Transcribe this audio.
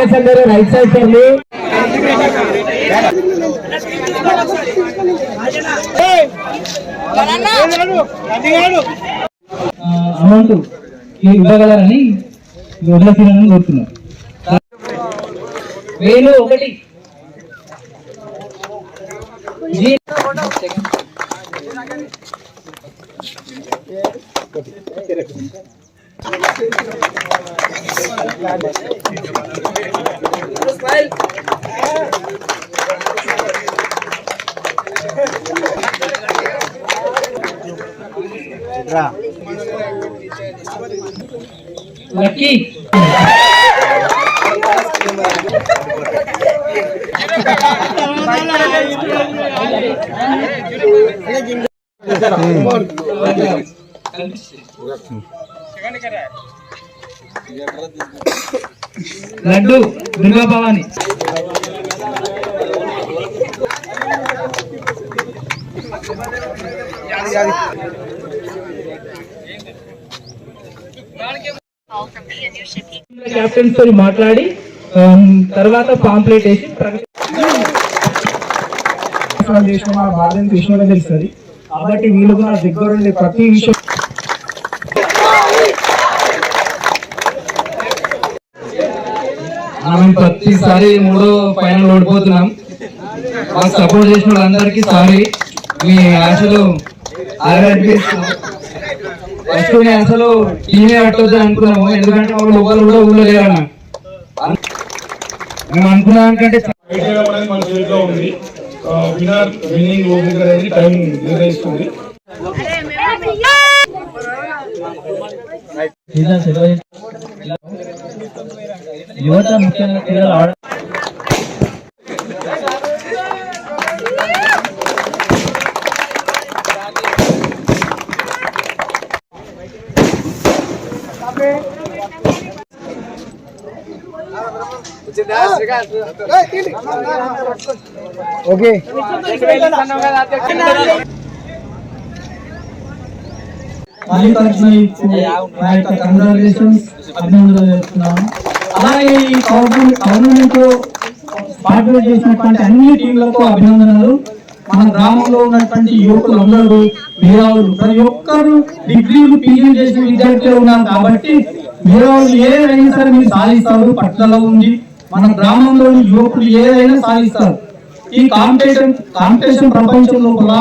అందరూ right side తరలి. Amount ఇవ్వగలరని వదిలేసినని కోరుతున్నారు వేలు ఒకటి. లక్కీ. లడ్డు దుర్గా భవాని కెప్టెన్స్తో మాట్లాడి తర్వాత పాంప్లెట్ వేసి చేసిన మన భారతం కృష్ణుడే తెలుస్తుంది కాబట్టి వీళ్ళు కూడా దగ్గరుండి ప్రతి విషయం మనం ప్రతిసారి మూడో ఫైనల్ ఓడిపోతున్నాం. మాకు సపోర్ట్ చేసిన వాళ్ళందరికీ సారీ. మీ ఆశలు ఫస్ట్ నేను అసలు టీమే పట్టొద్దు అనుకున్నాము. ఎందుకంటే వాళ్ళు ఒకరు కూడా ఊళ్ళో లేరన్న. మేము అనుకున్నాం అనుకంటే ఫైట్ చేయడం అనేది మన చేతిలో ఉంది విన్నర్ విన్నింగ్ ఓపెనింగ్ అనేది టైం నిర్ణయిస్తుంది యువత ముఖ్యంగా క్రీడలు ఆడ ఓకే కంగ్రాచులేషన్స్ అభినందనలు అలాగే ఈ గవర్నమెంట్ గవర్నమెంట్ పార్టిసిపేట్ చేసినటువంటి అన్ని టీంలకు అభినందనలు మన గ్రామంలో ఉన్నటువంటి యువకులందరూ మేధావులు ప్రతి ఒక్కరు డిగ్రీలు పీజీ చేసిన విద్యార్థులు ఉన్నారు కాబట్టి మేధావులు ఏదైనా సరే మీరు సాధిస్తారు పట్టుదల ఉంది మన గ్రామంలోని యువకులు ఏదైనా సాధిస్తారు. ఈ కాంపిటీషన్ కాంపిటీషన్ ప్రపంచం లోపల